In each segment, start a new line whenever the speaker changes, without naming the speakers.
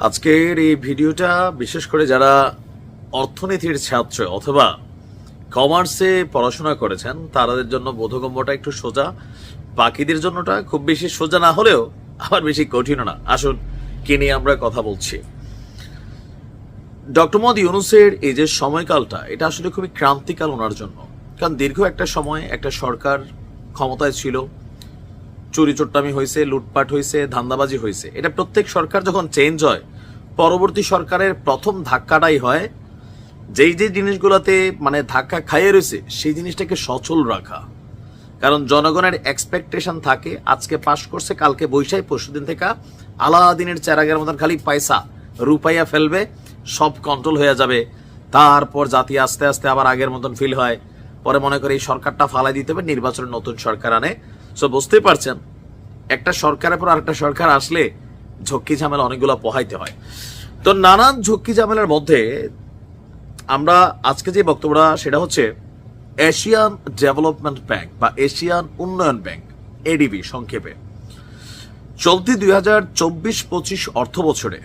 আজকের এই ভিডিওটা, বিশেষ করে যারা অর্থনীতির ছাত্র অথবা কমার্সে পড়াশোনা করেছেন, তাদের জন্য বোধগম্যটা একটু সোজা। বাকিদের জন্যটা খুব বেশি সোজা না হলেও আবার বেশি কঠিনও না। আসুন, কি নিয়ে আমরা কথা বলছি। ডক্টর মোহাম্মদ ইউনুসের এই যে সময়কালটা, এটা আসলে খুবই ক্রান্তিকাল ওনার জন্য। কারণ দীর্ঘ একটা সময় একটা সরকার ক্ষমতায় ছিল চুরি চোট্টামি হয়েছে লুটপাট হয়েছে ধান্দাবাজি হয়েছে এটা প্রত্যেক সরকার যখন চেঞ্জ হয়, পরবর্তী সরকারের প্রথম ধাক্কাটাই হয়, যেই যে জিনিসগুলোতে মানে ধাক্কা খাইয়ে রয়েছে, সেই জিনিসটাকে সচল রাখা। কারণ জনগণের এক্সপেকটেশন থাকে, আজকে পাশ করছে, কালকে বৈশাখ, পরশুদিন থেকে আলাদিনের চেরাগের মতন খালি পয়সা, রুপাইয়া ফেলবে, সব কন্ট্রোল হয়ে যাবে। তারপর জাতি আস্তে আস্তে আবার আগের মতন ফিল হয়। পরে মনে করে এই সরকারটা ফালাই দিতে হবে নির্বাচনের নতুন সরকার আনে। সো বুঝতেই পারছেন, একটা সরকারের পর আরেকটা সরকার আসলে ঝক্কি ঝামেলা অনেকগুলো পোহাইতে হয়। তো নানান ঝক্কি ঝামেলার মধ্যে আমরা আজকে যে বক্তব্যটা, সেটা হচ্ছে এশিয়ান ডেভেলপমেন্ট ব্যাংক বা এশিয়ান উন্নয়ন ব্যাংক, এডিবি, সংক্ষেপে। চলতি দুই হাজার চব্বিশ পঁচিশ অর্থ বছরে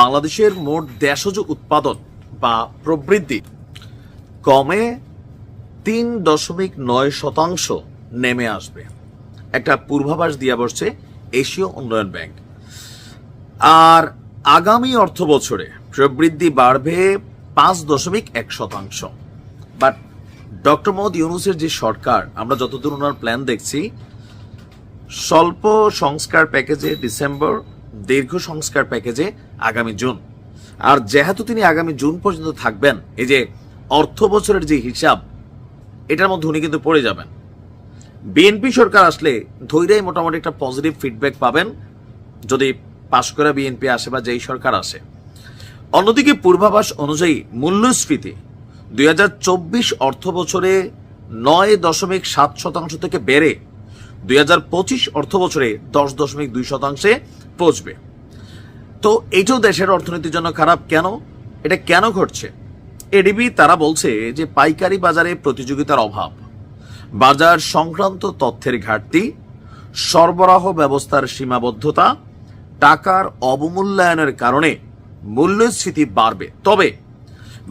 বাংলাদেশের মোট দেশজ উৎপাদন বা প্রবৃদ্ধি কমে তিন দশমিক নয় শতাংশ নেমে আসবে। একটা পূর্বাভাস দিয়ে বসছে এশীয় উন্নয়ন ব্যাংক। আর আগামী অর্থ বছরে প্রবৃদ্ধি বাড়বে পাঁচ দশমিক এক শতাংশ। বাট ডক্টর মোহাম্মদ ইউনুসের যে সরকার, আমরা যতদূর ওনার প্ল্যান দেখছি, স্বল্প সংস্কার প্যাকেজে ডিসেম্বর, দীর্ঘ সংস্কার প্যাকেজে আগামী জুন। আর যেহেতু তিনি আগামী জুন পর্যন্ত থাকবেন, এই যে অর্থ বছরের যে হিসাব এটার মধ্যে উনি কিন্তু পড়ে যাবেন। বিএনপি সরকার আসলে ধৈর্যই মোটামুটি একটা পজিটিভ ফিডব্যাক পাবেন যদি পাশ করে বিএনপি আসে বা যেই সরকার আসে। অন্যদিকে পূর্বাভাস অনুযায়ী মূল্যস্ফীতি দুই হাজার চব্বিশ অর্থ বছরে নয় দশমিক সাত শতাংশ থেকে বেড়ে দুই হাজার পঁচিশ অর্থ বছরে দশ দশমিক দুই শতাংশে পৌঁছবে। তো এইটাও দেশের অর্থনীতির জন্য খারাপ কেন? এটা কেন ঘটছে? এডিবি তারা বলছে যে পাইকারি বাজারে প্রতিযোগিতার অভাব, বাজার সংক্রান্ত তথ্যের ঘাটতি, সরবরাহ ব্যবস্থার সীমাবদ্ধতা, টাকার অবমূল্যায়নের কারণে মূল্যস্ফীতি বাড়বে। তবে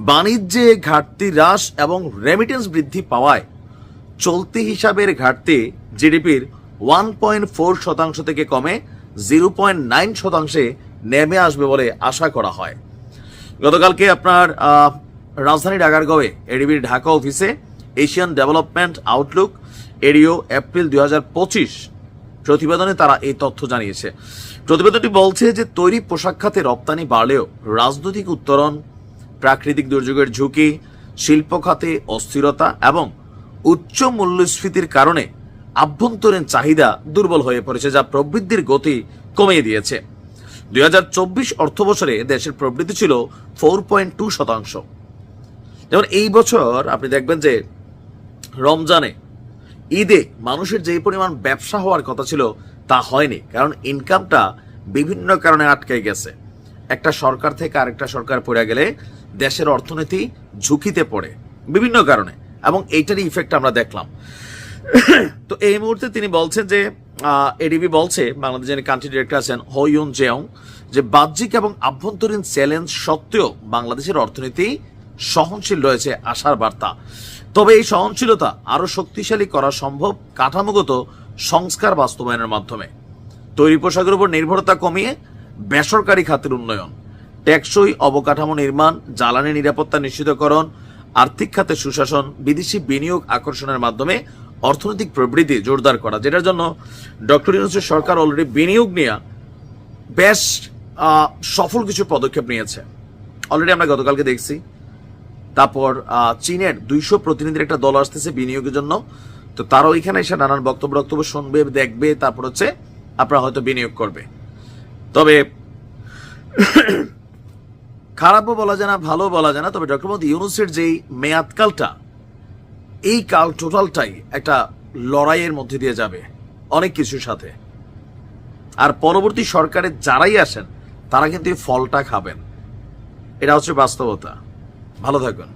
বাণিজ্যে ঘাটতি হ্রাস এবং রেমিটেন্স বৃদ্ধি পাওয়ায় চলতি হিসাবের ঘাটতি জিডিপির ওয়ান পয়েন্ট ফোর শতাংশ থেকে কমে জিরো পয়েন্ট নাইন শতাংশে নেমে আসবে বলে আশা করা হয়। গতকালকে আপনার রাজধানী ডাগারগাঁওয়ে এডিবির ঢাকা অফিসে এশিয়ান ডেভেলপমেন্ট আউটলুক এরিও এপ্রিল দুই প্রতিবেদনে তারা এই তথ্য জানিয়েছে। প্রতিবেদনটি বলছে যে তৈরি পোশাক খাতে রপ্তানি বাড়লেও রাজনৈতিক উত্তরণ, প্রাকৃতিক দুর্যোগের ঝুঁকি, শিল্প খাতে অস্থিরতা এবং উচ্চ মূল্যস্ফীতির কারণে আভ্যন্তরীণ চাহিদা দুর্বল হয়ে পড়েছে, যা প্রবৃদ্ধির গতি কমিয়ে দিয়েছে। দুই অর্থ বছরে দেশের প্রবৃদ্ধি ছিল ফোর পয়েন্ট টু শতাংশ। যেমন এই বছর আপনি দেখবেন যে রমজানে, ঈদে মানুষের যে পরিমাণ ব্যবসা হওয়ার কথা ছিল তা হয়নি। কারণ ইনকামটা বিভিন্ন কারণে আটকে গেছে। একটা সরকার থেকে আরেকটা সরকার পড়ে গেলে দেশের অর্থনীতি ঝুঁকিতে পড়ে, বিভিন্ন কারণে। এবং এইটারই ইফেক্ট আমরা দেখলাম। তো এই মুহূর্তে তিনি বলছেন যে এডিবি বলছে বাংলাদেশ যিনি কান্ট্রি ডিরেক্টর আছেন হইউন জেয়ং, যে বাহ্যিক এবং আভ্যন্তরীণ চ্যালেঞ্জ সত্ত্বেও বাংলাদেশের অর্থনীতি সহনশীল রয়েছে আশার বার্তা। তবে এই সহনশীলতা আরও শক্তিশালী করা সম্ভব কাঠামোগত সংস্কার বাস্তবায়নের মাধ্যমে। তৈরি পোশাকের উপর নির্ভরতা কমিয়ে বেসরকারি খাতের উন্নয়ন, টেকসই অবকাঠামো নির্মাণ, জ্বালানি নিরাপত্তা নিশ্চিতকরণ, আর্থিক খাতে সুশাসন, বিদেশি বিনিয়োগ আকর্ষণের মাধ্যমে অর্থনৈতিক প্রবৃদ্ধি জোরদার করা, যেটার জন্য ডক্টর ইউনুসের সরকার অলরেডি বিনিয়োগ নিয়ে বেশ সফল কিছু পদক্ষেপ নিয়েছে। অলরেডি আমরা গতকালকে দেখছি তারপর চীনের দুইশো প্রতিনিধির একটা দল আসতেছে বিনিয়োগের জন্য। তো তারাও এখানে এসে নানান বক্তব্য বক্তব্য শুনবে, দেখবে, তারপর হচ্ছে আপনারা হয়তো বিনিয়োগ করবে। তবে খারাপও বলা যায় না ভালো বলা যায় না। তবে ডক্টর মোহাম্মদ ইউনুসের যেই মেয়াদকালটা এই কাল টোটালটাই একটা লড়াইয়ের মধ্যে দিয়ে যাবে অনেক কিছুর সাথে। আর পরবর্তী সরকারে যারাই আসেন, তারা কিন্তু ফলটা খাবেন। এটা হচ্ছে বাস্তবতা। ভালো থাকবেন।